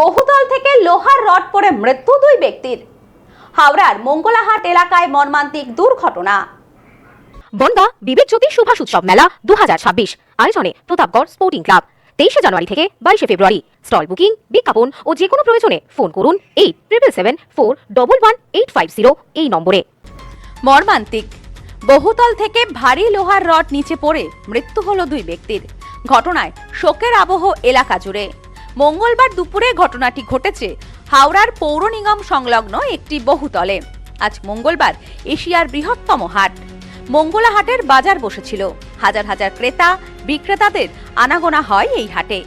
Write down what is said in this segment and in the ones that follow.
বহুতল থেকে লোহার রড পড়ে মৃত্যু দুই ব্যক্তির। হাওড়ার মঙ্গলাহাট এলাকায় মর্মান্তিক দুর্ঘটনা। বনগা বিবেক জ্যোতি সুভাষ উৎসব মেলা দু আয়োজনে প্রতাপগড় স্পোর্টিং ক্লাব। তেইশে জানুয়ারি থেকে বাইশে ফেব্রুয়ারি। স্টল বুকিং বিজ্ঞাপন ও যে কোনো প্রয়োজনে ফোন করুন eight triple seven four double one eight five zero এই নম্বরে। মর্মান্তিক। বহুতল থেকে ভারী লোহার রড নিচে পড়ে মৃত্যু হলো দুই ব্যক্তির। ঘটনায় শোকের আবহ এলাকা জুড়ে। মঙ্গলবার দুপুরে ঘটনাটি ঘটেছে হাওড়ার পৌর নিগম সংলগ্ন একটি বহুতলে। আজ মঙ্গলবার এশিয়ার বৃহত্তম হাট। মঙ্গলা হাটের বাজার বসেছিল। হাজার হাজার ক্রেতা, বিক্রেতাদের আনাগোনা হয় এই হাটে।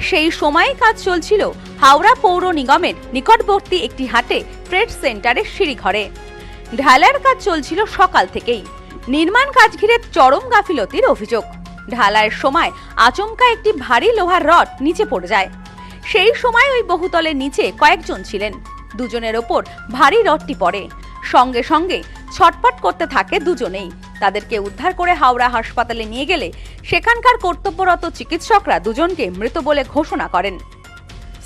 সেই সময়ে কাজ চলছিল হাওড়া পৌর নিগমের নিকটবর্তী একটি হাটে ট্রেড সেন্টারের সিঁড়িঘরে। ঢালার কাজ চলছিল সকাল থেকেই। নির্মাণ কাজ ঘিরে চরম গাফিলতির অভিযোগ। ঢালাইয়ের সময় আচমকা একটি ভারী লোহার রড নিচে পড়ে যায়। সেই সময় ওই বহুতলের নিচে কয়েকজন ছিলেন। দুজনের ওপর ভারী রডটি পড়ে। সঙ্গে সঙ্গে ছটপট করতে থাকে দুজনেই। তাদেরকে উদ্ধার করে হাওড়া হাসপাতালে নিয়ে গেলে সেখানকার কর্তব্যরত চিকিৎসকরা দুজনকে মৃত বলে ঘোষণা করেন।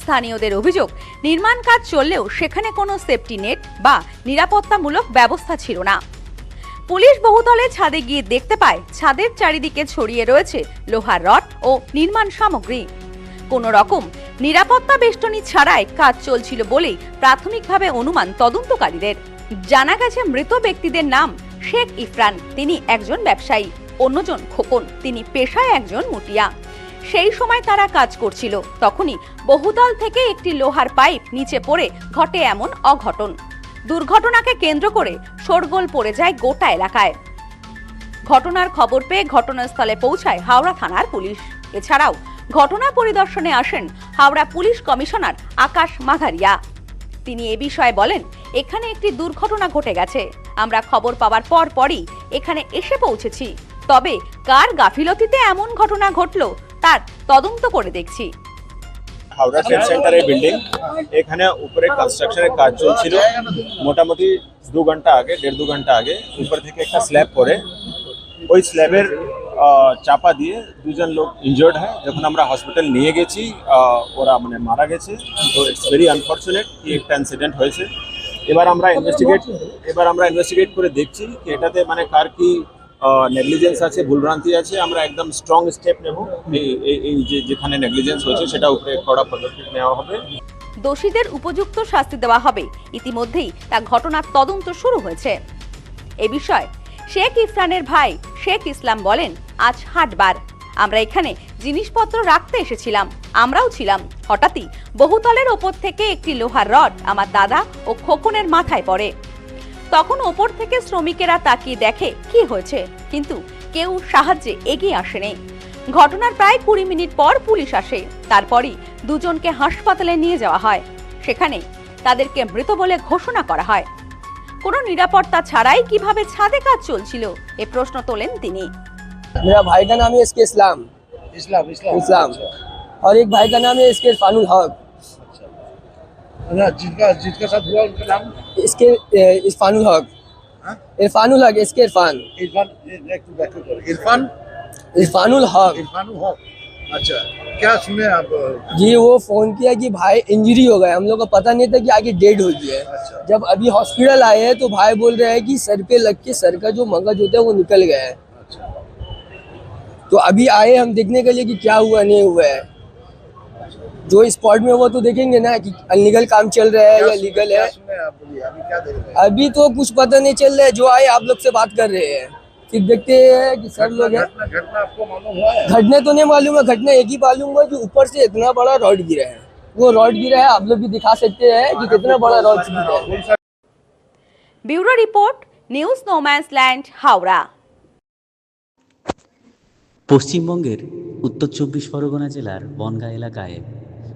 স্থানীয়দের অভিযোগ, নির্মাণ কাজ চললেও সেখানে কোনো সেফটি নেট বা নিরাপত্তামূলক ব্যবস্থা ছিল না। পুলিশ বহুতলে ছাদে গিয়ে দেখতে পায় ছাদের চারিদিকে ছড়িয়ে রয়েছে লোহার রড ও নির্মাণ সামগ্রী। কোনো রকম নিরাপত্তা বেষ্টনী ছাড়াই কাজ চলছিল বলেই প্রাথমিকভাবে অনুমান তদন্তকারীদের। জানা গেছে মৃত ব্যক্তিদের নাম শেখ ইফরান, তিনি একজন ব্যবসায়ী, অন্যজন খোকন, তিনি পেশায় একজন মুটিয়া। সেই সময় তারা কাজ করছিল, তখনই বহুতল থেকে একটি লোহার পাইপ নিচে পড়ে ঘটে এমন অঘটন। দুর্ঘটনাকে কেন্দ্র করে শোরগোল পড়ে যায় গোটা এলাকায়। ঘটনার খবর পেয়ে ঘটনাস্থলে পৌঁছায় হাওড়া থানার পুলিশ। এছাড়াও ঘটনা পরিদর্শনে আসেন হাওড়া পুলিশ কমিশনার আকাশ মাঘারিয়া তিনি এ বিষয়ে বলেন, এখানে একটি দুর্ঘটনা ঘটে গেছে। আমরা খবর পাওয়ার পর পরই এখানে এসে পৌঁছেছি। তবে কার গাফিলতিতে এমন ঘটনা ঘটলো, তার তদন্ত করে দেখছি। হাওড়া ট্রেড সেন্টারের বিল্ডিং এখানে উপরে কনস্ট্রাকশনের কাজ চলছিল। মোটামুটি দু ঘণ্টা আগে, দেড় দু ঘণ্টা আগে উপর থেকে একটা স্ল্যাব পরে ওই স্ল্যাবের চাপা দিয়ে দুজন লোক ইনজয়ার্ড হয়। যখন আমরা হসপিটাল নিয়ে গেছি ওরা মানে মারা গেছে। তো ইটস ভেরি আনফর্চুনেট কি একটা ইনসিডেন্ট হয়েছে। এবার আমরা ইনভেস্টিগেট এবার আমরা ইনভেস্টিগেট করে দেখছি কি এটাতে মানে কার কি নেগলিজেন্স আছে, ভুলভ্রান্তি আছে, আমরা একদম স্ট্রং স্টেপ নেব। এই- যেখানে নেগলিজেন্স হয়েছে, সেটা উপরে কড়া পদক্ষেপ নেওয়া হবে। দোষীদের উপযুক্ত শাস্তি দেওয়া হবে। ইতিমধ্যেই তা ঘটনার তদন্ত শুরু হয়েছে। এ বিষয়ে শেখ ইফরানের ভাই শেখ ইসলাম বলেন, আজ হাটবার। আমরা এখানে জিনিসপত্র রাখতে এসেছিলাম। আমরাও ছিলাম। হঠাৎই বহুতলের ওপর থেকে একটি লোহার রড আমার দাদা ও খোকনের মাথায় পড়ে। তখন ওপর থেকে শ্রমিকেরা তাকিয়ে দেখে কি হয়েছে কিন্তু কেউ সাহায্যে এগিয়ে আসেনি ঘটনার প্রায় কুড়ি মিনিট পর পুলিশ আসে তারপরই দুজনকে হাসপাতালে নিয়ে যাওয়া হয় সেখানে তাদেরকে মৃত বলে ঘোষণা করা হয় কোনো নিরাপত্তা ছাড়াই কিভাবে ছাদে কাজ চলছিল এ প্রশ্ন তোলেন তিনি मेरा भाई का नाम है इसके इस्लाम इस्लाम इस्लाम इस्लाम और एक भाई का नाम है इसके इरफानुल हक ना जिनका जिनका साथ हुआ उनका नाम? इसके ए, इरफानुल हक हाँ? इरफानुल हक इसके इरफान। इरफान इरफान? इरफानुल हक इरफान हो अच्छा क्या सुने आप? जी वो फ़ोन किया कि भाई इंजरी हो गया। हम लोग को पता नहीं था कि आगे डेड हो गया है। अच्छा। जब अभी हॉस्पिटल आए हैं तो भाई बोल रहे हैं कि सर पे लग के सर का जो मगज होता है वो निकल गया है। अच्छा। तो अभी आए हम देखने के लिए कि क्या हुआ नहीं हुआ है। जो स्पॉट में हुआ तो देखेंगे ना कि अनलीगल काम चल रहा है या क्या सुने- लीगल क्या है सुने आप बोलिए अभी क्या देख रहे हैं अभी तो कुछ पता नहीं चल रहा है जो आए आप लोग से बात कर रहे हैं फिर देखते हैं कि सर लोग हैं घटना घटना आपको मालूम हुआ है घटना तो नहीं मालूम है घटना एक ही मालूम हुआ कि ऊपर से इतना बड़ा रॉड गिरा है वो रॉड गिरा है आप लोग भी दिखा सकते हैं कि कितना बड़ा रॉड गिरा है कौन सा bureau report news no man's land Howrah পশ্চিমবঙ্গের উত্তর চব্বিশ পরগনা জেলার বনগাঁ এলাকায়